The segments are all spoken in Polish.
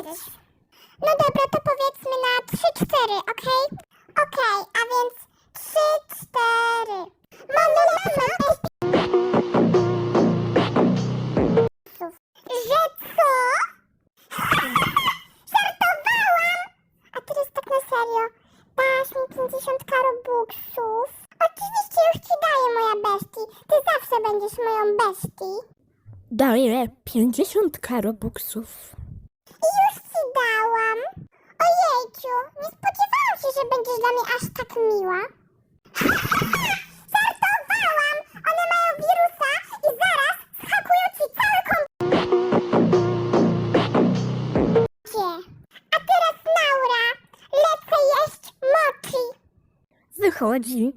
No dobra, to powiedzmy na 3-4, okej? Okay? Okej, okay, a więc 3-4. Mamy Że co? Żartowałam! A teraz tak na serio. Dasz mi 50 karobuksów? Oczywiście już ci daję, moja bestii. Ty zawsze będziesz moją bestii. Daję 50 karobuksów. I już ci dałam. Ojejciu, nie spodziewałam się, że będziesz dla mnie aż tak miła. Żartowałam! One mają wirusa i zaraz schakują ci cały komputer. A teraz Laura, lecę jeść mochi. Wychodzi.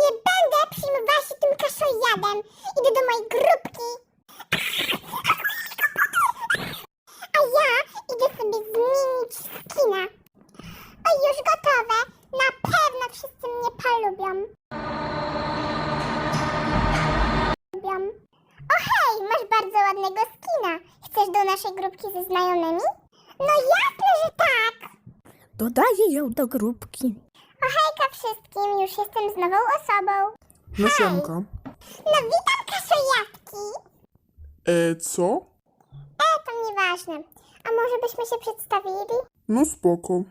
Nie będę przyjmowała się tym kaszojadem. Idę do mojej grupki. A ja idę sobie zmienić skina. O, już gotowe. Na pewno wszyscy mnie polubią. Lubią. O hej, masz bardzo ładnego skina. Chcesz do naszej grupki ze znajomymi? No jasne, że tak. Dodaję ją do grupki. O hejka wszystkim, już jestem z nową osobą. No siemka. No witam kaszojatki. E, co? E, to nieważne. A może byśmy się przedstawili? No spoko.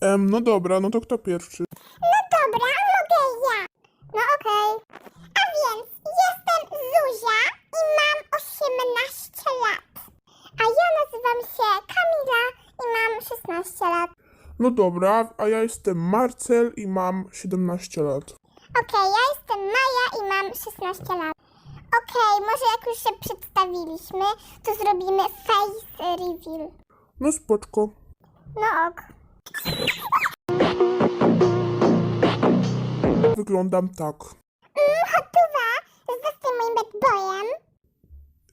Em, no dobra, no to kto pierwszy? No dobra, mogę ja. No okej. A więc jestem Zuzia i mam 18 lat. A ja nazywam się Kamila i mam 16 lat. No dobra, a ja jestem Marcel i mam 17 lat. Okej, ja jestem Maja i mam 16 lat. Okej, może jak już się przedstawiliśmy, to zrobimy face reveal. No spoczko. No ok. Wyglądam tak. Mm, Hotuwa, zostań moim bad boyem.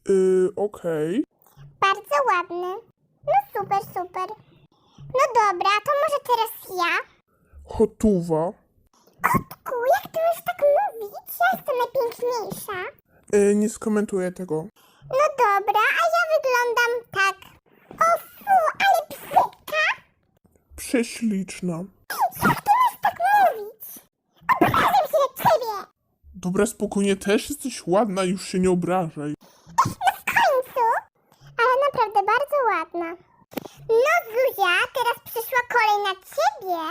Yy, okej. Bardzo ładny. No super, super. No dobra, to może teraz ja. Hotuwa. Kotku, jak ty możesz tak mówić? Ja jestem najpiękniejsza. Yy, nie skomentuję tego. No dobra, a ja wyglądam tak. O fu, ale bzyka. Prześliczna. Ty możesz tak mówić? Się ciebie. Dobra, spokojnie, też jesteś ładna, już się nie obrażaj. W końcu. Ale naprawdę bardzo ładna. No Zuzia, teraz przyszła kolej na ciebie.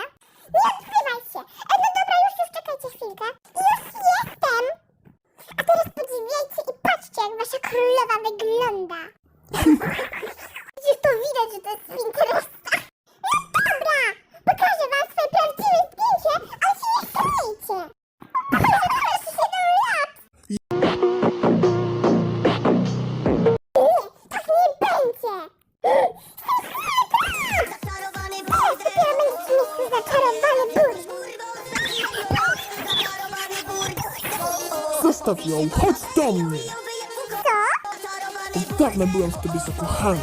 Nie odzywaj się. E, no dobra, już, już czekajcie chwilkę. Już jestem. A teraz podziwiajcie i patrzcie, jak wasza królowa wygląda. Zostaw ją, chodź do mnie. Co? Od dawna byłem w tobie zakochany.